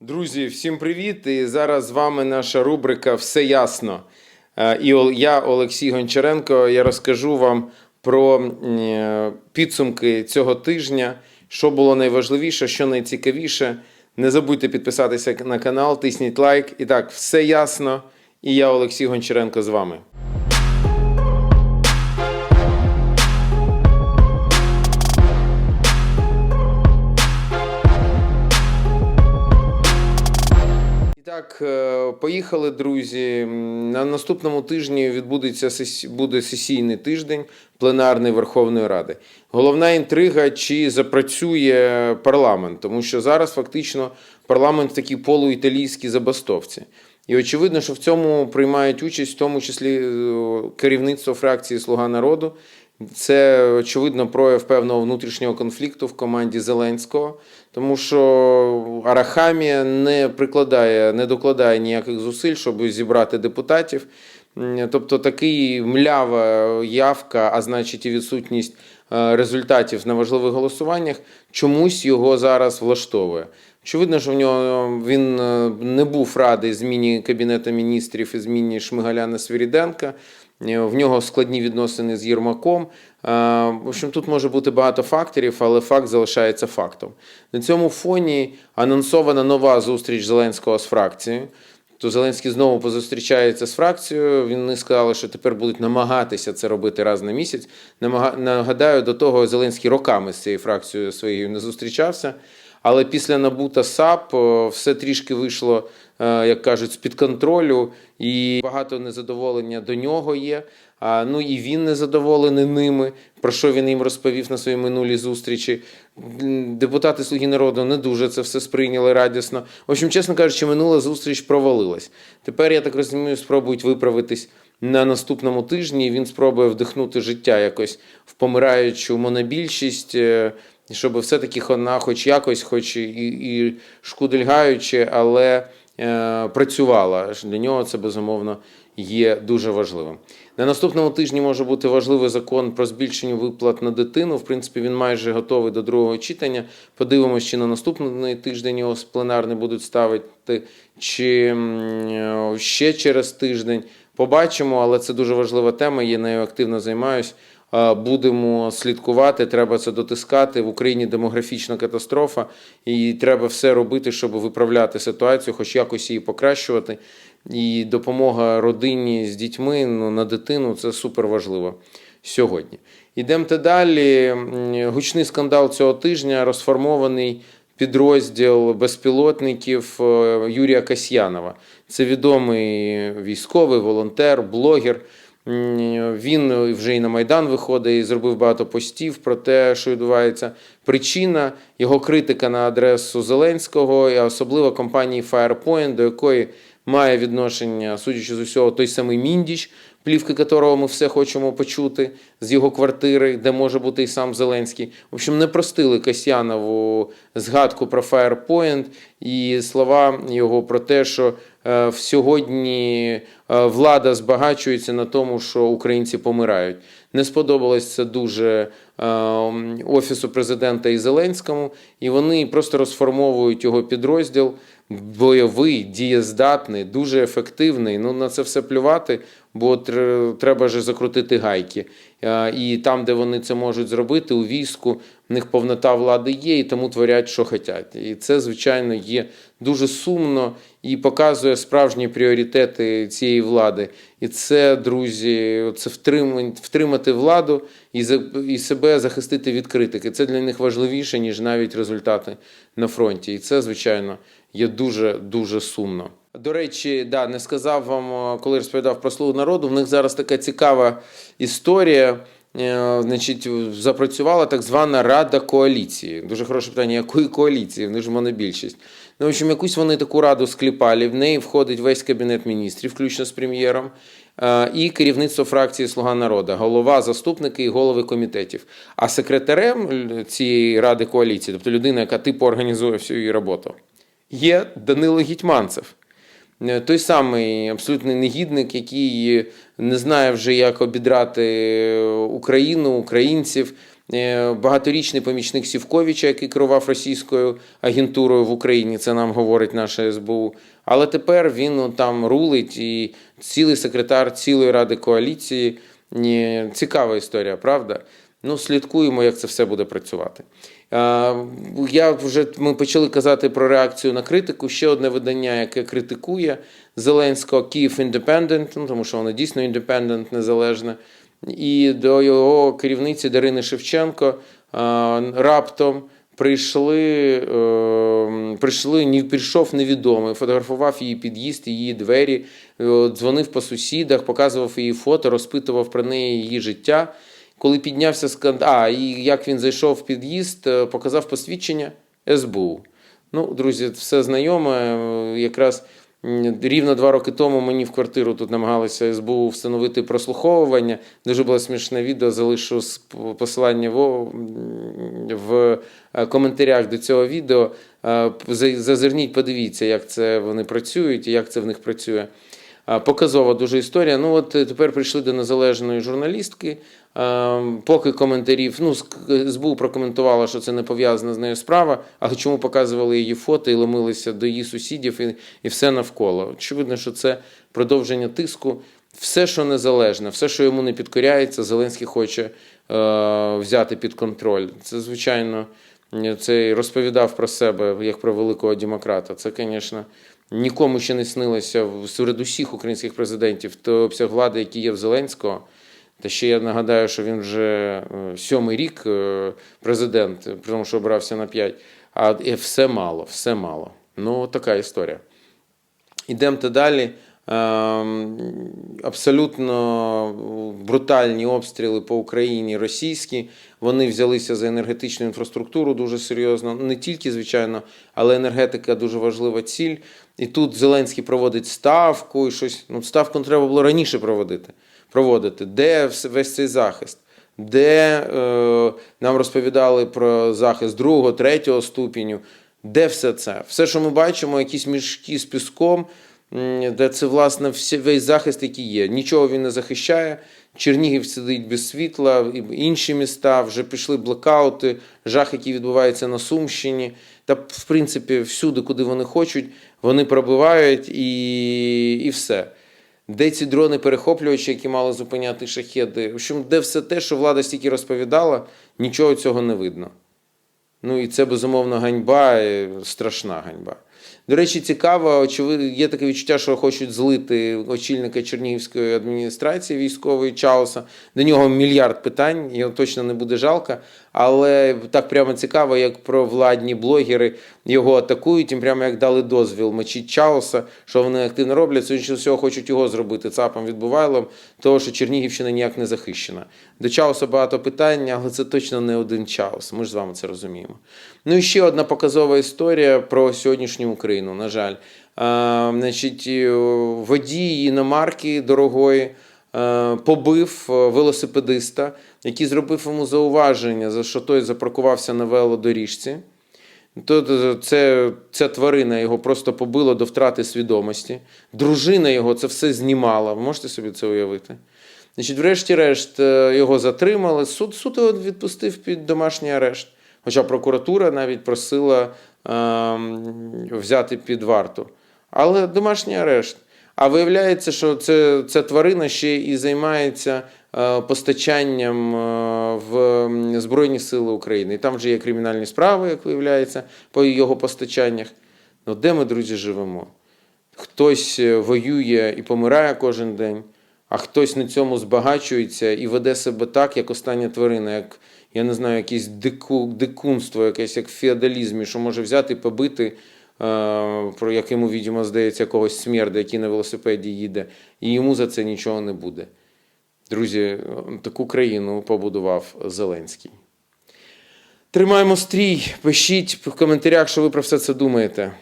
Друзі, всім привіт! І зараз з вами наша рубрика Все ясно. Е, І я, Олексій Гончаренко, я розкажу вам про е, підсумки цього тижня, що було найважливіше, що найцікавіше. Не забудьте підписатися на канал, тисніть лайк. І так, все ясно. І я, Олексій Гончаренко, з вами. Е, поїхали, друзі. На наступному тижні відбудеться буде сесійний тиждень пленарний Верховної Ради. Головна інтрига, чи запрацює парламент, тому що зараз фактично парламент в такій полуіталійській забастовці. І очевидно, що в цьому приймають участь, в тому числі е, керівництво фракції Слуга народу. Це очевидно прояв певного внутрішнього конфлікту в команді Зеленського, тому що Арахамія не прикладає, не докладає ніяких зусиль, щоб зібрати депутатів. Тобто такий млява явка, а значить і відсутність е, результатів на важливих голосуваннях, чомусь його зараз влаштовує. Очевидно, що в нього він е, не був радий зміні Кабінету міністрів і зміні Шмигаля на Свіріденка. Е, В нього складні відносини з Єрмаком. Е, В общем, тут може бути багато факторів, але факт залишається фактом. На цьому фоні анонсована нова зустріч Зеленського з фракцією. То Зеленський знову позустрічається з фракцією. Вони сказали, що тепер будуть намагатися це робити раз на місяць. Нагадаю, до того Зеленський роками з цією фракцією своєю не зустрічався. Але після НАБУ та САП все трішки вийшло, е, як кажуть, з-під контролю, і багато незадоволення до нього є. Ну і він незадоволений ними, про що він їм розповів на своїй минулій зустрічі. Депутати Слуги народу не дуже це все сприйняли радісно. В общем, чесно кажучи, минула зустріч провалилась. Тепер, я так розумію, спробують виправитись на наступному тижні. Він спробує вдихнути життя якось в помираючу монобільшість. Щоб все-таки вона хоч якось, хоч і, і шкудельгаючи, але е, працювала. Для нього це безумовно є дуже важливим. На наступному тижні може бути важливий закон про збільшення виплат на дитину. В принципі, він майже готовий до другого читання. Подивимось, чи на наступний тиждень його з пленарний будуть ставити, чи ще через тиждень. Побачимо, але це дуже важлива тема. Я нею активно займаюсь. Е, Будемо слідкувати, треба це дотискати. В Україні демографічна катастрофа, і треба все робити, щоб виправляти ситуацію, хоч якось її покращувати. І допомога родині з дітьми ну, на дитину це супер важливо сьогодні. Ідемте далі. Гучний скандал цього тижня розформований підрозділ безпілотників е, Юрія Касьянова. Це відомий військовий, волонтер, блогер. Він вже і на Майдан виходить і зробив багато постів про те, що відбувається. Причина його критика на адресу Зеленського, і особливо компанії Firepoint, до якої має відношення, судячи з усього, той самий Міндіч, плівки якого ми все хочемо почути з його квартири, де може бути і сам Зеленський. В общем, не простили Касьянову згадку про Firepoint і слова його про те, що сьогодні е, влада збагачується на тому, що українці помирають. Не сподобалось це дуже е, офісу президента і Зеленському, і вони просто розформовують його підрозділ. Бойовий, дієздатний, дуже ефективний. Ну на це все плювати, бо треба ж закрутити гайки. І там, де вони це можуть зробити, у війську в них повнота влади є, і тому творять, що хочуть. І це, звичайно, є дуже сумно і показує справжні пріоритети цієї влади. І це, друзі, це втримати владу і, і себе захистити від критики. Це для них важливіше, ніж навіть результати на фронті. І це, звичайно, є дуже дуже сумно. До речі, да, не сказав вам, е, коли розповідав про слугу народу. В них зараз така цікава історія. Е, Значить, запрацювала так звана Рада коаліції. Дуже хороше питання, якої коаліції? Вони ж монобільшість. Ну, в общем, якусь вони таку раду скліпали. В неї входить весь кабінет міністрів, включно з прем'єром, е, і керівництво фракції Слуга народу, голова, заступники і голови комітетів. А секретарем цієї ради коаліції, тобто людина, яка типу організує всю її роботу, є Данило Гітьманцев. Е, Той самий абсолютний негідник, який не знає вже, як обідрати Україну, українців, е, багаторічний помічник Сівковича, який керував російською агентурою в Україні. Це нам говорить наша СБУ. Але тепер він ну, там рулить і цілий секретар цілої ради коаліції. Цікава історія, правда? Ну, слідкуємо, як це все буде працювати. Я вже ми почали казати про реакцію на критику. Ще одне видання, яке критикує Зеленського, Київ Independent, ну тому що воно дійсно independent, незалежне. І до його керівниці Дарини Шевченко раптом прийшли, е, прийшли, прийшов невідомий, фотографував її під'їзд, її двері, е, дзвонив по сусідах, показував її фото, розпитував про неї її життя. Коли піднявся скандал, а і як він зайшов в під'їзд, е, показав посвідчення СБУ. Ну, друзі, все знайоме. Е, Якраз рівно два роки тому мені в квартиру тут намагалися СБУ встановити прослуховування. Дуже було смішне відео. Залишу посилання в, е, коментарях до цього відео. Зазирніть, подивіться, як це вони працюють і як це в них працює. Показова дуже історія. Ну от е, тепер прийшли до незалежної журналістки. Поки коментарів, ну СБУ прокоментувала, що це не пов'язана з нею справа, але чому показували її фото і ломилися до її сусідів і, і все навколо. Очевидно, що це продовження тиску. Все, що незалежне, все, що йому не підкоряється, Зеленський хоче е, взяти під контроль. Це, звичайно, це розповідав про себе як про великого демократа. Це, звісно, нікому ще не снилося серед усіх українських президентів то обсяг влади, який є в Зеленського. Та ще я нагадаю, що він вже е, сьомий рік е, президент, при тому, що обрався на п'ять. А все мало, все мало. Ну, така історія. Ідемте далі. Ем, Абсолютно брутальні обстріли по Україні російські. Вони взялися за енергетичну інфраструктуру дуже серйозно. Не тільки, звичайно, але енергетика дуже важлива ціль. І тут Зеленський проводить ставку і щось. Ну, ставку треба було раніше проводити. проводити. Де весь цей захист? Де е, нам розповідали про захист другого, третього ступеню? Де все це? Все, що ми бачимо, якісь мішки з піском, де це власне весь захист, який є. Нічого він не захищає. Чернігів сидить без світла, інші міста вже пішли блекаути, жах, який відбувається на Сумщині. Та, в принципі, всюди, куди вони хочуть, вони пробивають і, і все. Де ці дрони перехоплювачі, які мали зупиняти шахеди? В общем, де все те, що влада стільки розповідала, нічого цього не видно. Ну і це безумовно ганьба, страшна ганьба. До речі, цікаво, очевидно, є таке відчуття, що хочуть злити очільника Чернігівської адміністрації військової Чауса. До нього мільярд питань, його точно не буде жалко. Але так прямо цікаво, як про владні блогери його атакують, їм прямо як дали дозвіл мочити Чауса, що вони активно роблять. З всього, хочуть його зробити ЦАПом відбувайлом, того, що Чернігівщина ніяк не захищена. До Чауса багато питань, але це точно не один Чаус. Ми ж з вами це розуміємо. Ну і ще одна показова історія про сьогоднішню Україну, на жаль. А, значить, водій іномарки дорогої побив е, велосипедиста, який зробив йому зауваження, за що той запаркувався на велодоріжці. То це, ця тварина його просто побила до втрати свідомості. Дружина його це все знімала. Ви можете собі це уявити? Значить, врешті-решт е, його затримали. Суд, суд його відпустив під домашній арешт. Хоча прокуратура навіть просила ем, взяти під варту. Але домашній арешт. А виявляється, що це, ця тварина ще і займається е, постачанням е, в Збройні Сили України. І там вже є кримінальні справи, як виявляється, по його постачаннях. Ну, де ми, друзі, живемо? Хтось е, воює і помирає кожен день, а хтось на цьому збагачується і веде себе так, як остання тварина, як я не знаю, якесь дику, дикунство, якесь як в феодалізмі, що може взяти і побити, про якому, відомо, здається, якогось смерда, який на велосипеді їде, і йому за це нічого не буде. Друзі, е, таку країну побудував Зеленський. Тримаємо стрій, пишіть в коментарях, що ви про все це думаєте.